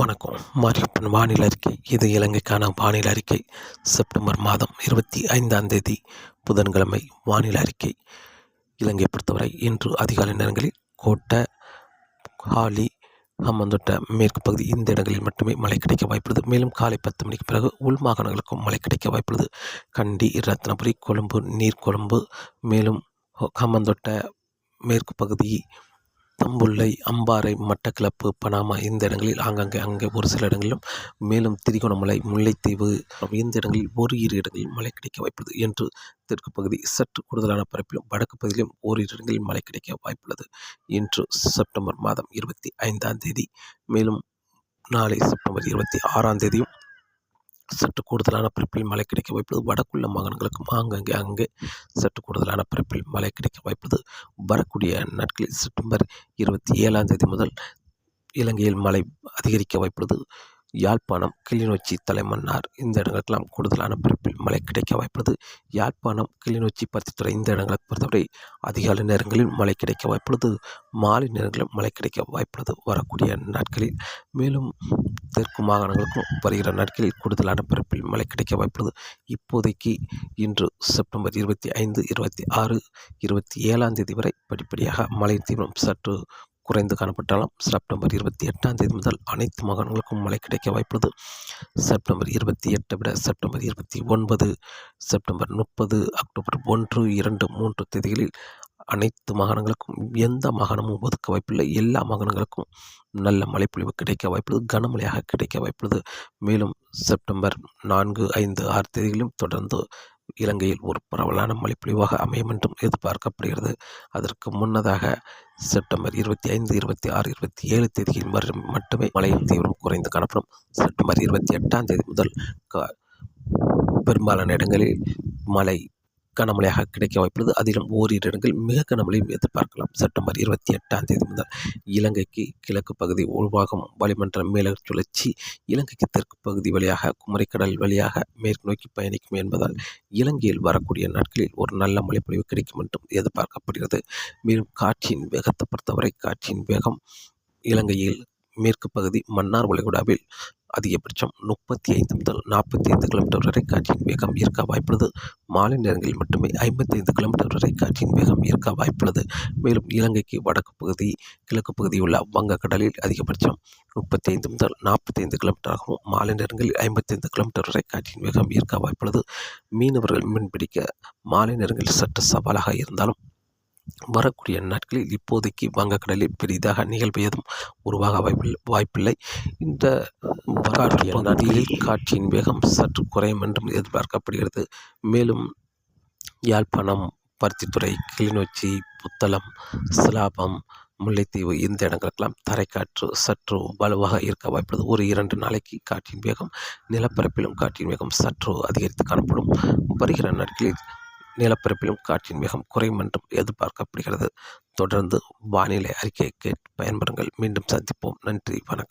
வணக்கம். மாரியப்பன் வானிலை அறிக்கை. இது இலங்கைக்கான வானிலை அறிக்கை. செப்டம்பர் மாதம் இருபத்தி ஐந்தாம் தேதி புதன்கிழமை வானிலை அறிக்கை. இலங்கை பொறுத்தவரை இன்று அதிகாலை நேரங்களில் கோட்டை ஹாலி ஹம்மந்தொட்ட மேற்கு பகுதி இந்த இடங்களில் மட்டுமே மழை கிடைக்க வாய்ப்புள்ளது. மேலும் காலை பத்து மணிக்கு பிறகு உள் மாகாணங்களுக்கும் மழை கிடைக்க வாய்ப்புள்ளது. கண்டி ரத்னபுரி கொழும்பு நீர்கொழும்பு மேலும் ஹம்மந்தொட்ட மேற்கு பகுதி தம்புள்ளை அம்பாறை மட்டக்களப்பு பனாமா இந்த இடங்களில் ஆங்காங்கே அங்கே ஒரு சில இடங்களிலும் மேலும் திரிகோணமலை முல்லைத்தீவு இந்த இடங்களில் ஒரு இரு இடங்களில் மழை கிடைக்க வாய்ப்புள்ளது என்று தெற்கு பகுதி சற்று கூடுதலான பரப்பிலும் வடக்கு பகுதியிலும் ஓரிரு இடங்களில் மழை கிடைக்க வாய்ப்புள்ளது இன்று செப்டம்பர் மாதம் இருபத்தி ஐந்தாம் தேதி மேலும் நாளை செப்டம்பர் இருபத்தி ஆறாம் தேதியும் சற்று கூடுதலான பிறப்பில் மழை கிடைக்க வாய்ப்புள்ளது. வடக்குள்ள மாகாணங்களுக்கும் ஆங்காங்கே அங்கே சற்று கூடுதலான பிறப்பில் மழை கிடைக்க வாய்ப்புள்ளது. வரக்கூடிய நாட்களில் செப்டம்பர் இருபத்தி ஏழாம் தேதி முதல் இலங்கையில் மழை அதிகரிக்க வாய்ப்புள்ளது. யாழ்ப்பாணம் கிளிநொச்சி தலைமன்னார். இந்த இடங்களுக்கெல்லாம் கூடுதலான பரப்பில் மழை கிடைக்க வாய்ப்புள்ளது. யாழ்ப்பாணம் கிளிநொச்சி பருத்தித்துறை இந்த இடங்களை பொறுத்தவரை அதிகாலை நேரங்களில் மழை கிடைக்க வாய்ப்புள்ளது. மாலை நேரங்களில் மழை கிடைக்க வாய்ப்புள்ளது. வரக்கூடிய நாட்களில் மேலும் தெற்கு மாகாணங்களுக்கும் வருகிற நாட்களில் கூடுதலான பரப்பில் மழை கிடைக்க வாய்ப்புள்ளது. இப்போதைக்கு இன்று செப்டம்பர் இருபத்தி ஐந்து இருபத்தி ஆறு இருபத்தி ஏழாம் தேதி வரை படிப்படியாக மழை தீவிரம் சற்று குறைந்து காணப்பட்டாலும் செப்டம்பர் இருபத்தி எட்டாம் தேதி முதல் அனைத்து மாகாணங்களுக்கும் மழை கிடைக்க வாய்ப்புள்ளது. செப்டம்பர் இருபத்தி எட்டை விட செப்டம்பர் இருபத்தி ஒன்பது செப்டம்பர் முப்பது அக்டோபர் ஒன்று இரண்டு மூன்று தேதிகளில் அனைத்து மாகாணங்களுக்கும் எந்த மாகாணமும் ஒதுக்க வாய்ப்பில்லை. எல்லா மாகாணங்களுக்கும் நல்ல மழைப்பொழிவு கிடைக்க வாய்ப்புள்ளது. கனமழையாக கிடைக்க வாய்ப்புள்ளது. மேலும் செப்டம்பர் நான்கு ஐந்து ஆறு தேதிகளிலும் தொடர்ந்து இலங்கையில் ஒரு பரவலான மழைப்பொழிவாக அமையும் என்றும் எதிர்பார்க்கப்படுகிறது. அதற்கு முன்னதாக செப்டம்பர் இருபத்தி ஐந்து இருபத்தி ஆறு இருபத்தி ஏழு தேதியில் மட்டுமே மழையின் தீவிரம் குறைந்து காணப்படும். செப்டம்பர் இருபத்தி எட்டாம் தேதி முதல் பெரும்பாலான இடங்களில் மழை கனமழையாக கிடைக்க வாய்ப்புள்ளது. அதிலும் ஓரிரு இடங்கள் மிக கனமழையும் எதிர்பார்க்கலாம். செப்டம்பர் இருபத்தி எட்டாம் தேதி முதல் இலங்கைக்கு கிழக்கு பகுதி உருவாகும் வளிமண்டல மேலக சுழற்சி இலங்கைக்கு தெற்கு பகுதி வழியாக குமரிக்கடல் வழியாக மேற்கு நோக்கி பயணிக்கும் என்பதால் இலங்கையில் வரக்கூடிய நாட்களில் ஒரு நல்ல மழைப்பொழிவு கிடைக்கும் என்றும் எதிர்பார்க்கப்படுகிறது. மேலும் காற்றின் வேகத்தை பொறுத்தவரை காற்றின் வேகம் இலங்கையில் மேற்கு பகுதி மன்னார் வளைகுடாவில் அதிகபட்சம் முப்பத்தி ஐந்து முதல் நாற்பத்தி ஐந்து கிலோமீட்டர் வரை காற்றின் வேகம் இருக்க வாய்ப்புள்ளது. மாலை நேரங்களில் மட்டுமே ஐம்பத்தி ஐந்து கிலோமீட்டர் வரை காற்றின் வேகம் இருக்க வாய்ப்புள்ளது. மேலும் இலங்கைக்கு வடக்கு பகுதி கிழக்கு பகுதியுள்ள வங்கக்கடலில் அதிகபட்சம் முப்பத்தி ஐந்து முதல் நாற்பத்தி ஐந்து கிலோமீட்டராகவும் மாலை நேரங்களில் ஐம்பத்தி ஐந்து கிலோமீட்டர் வரை காற்றின் வேகம் இருக்க வாய்ப்புள்ளது. மீனவர்கள் மீன்பிடிக்க மாலை நேரங்களில் சற்று சவாலாக இருந்தாலும் வரக்கூடிய நாட்களில் இப்போதைக்கு வங்கக்கடலில் பெரிதாக நிகழ்வு எதுவும் உருவாக வாய்ப்பில்லை வாய்ப்பில்லை. இந்த பகுதியில் காற்றின் வேகம் சற்று குறையும் என்றும் எதிர்பார்க்கப்படுகிறது. மேலும் யாழ்ப்பாணம் பருத்தித்துறை கிளிநொச்சி புத்தளம் சிலாபம் முல்லைத்தீவு இந்த இடங்களுக்கெல்லாம் தரைக்காற்று சற்று வலுவாக இருக்க வாய்ப்புள்ளது. ஒரு இரண்டு நாளைக்கு காற்றின் வேகம் நிலப்பரப்பிலும் காற்றின் வேகம் சற்று அதிகரித்து காணப்படும். வருகிற நாட்களில் நிலப்பரப்பிலும் காற்றின் வேகம் குறையும் என்றும் எதிர்பார்க்கப்படுகிறது. தொடர்ந்து வானிலை அறிக்கையை கேட்டு பயன்பெறுங்கள். மீண்டும் சந்திப்போம். நன்றி. வணக்கம்.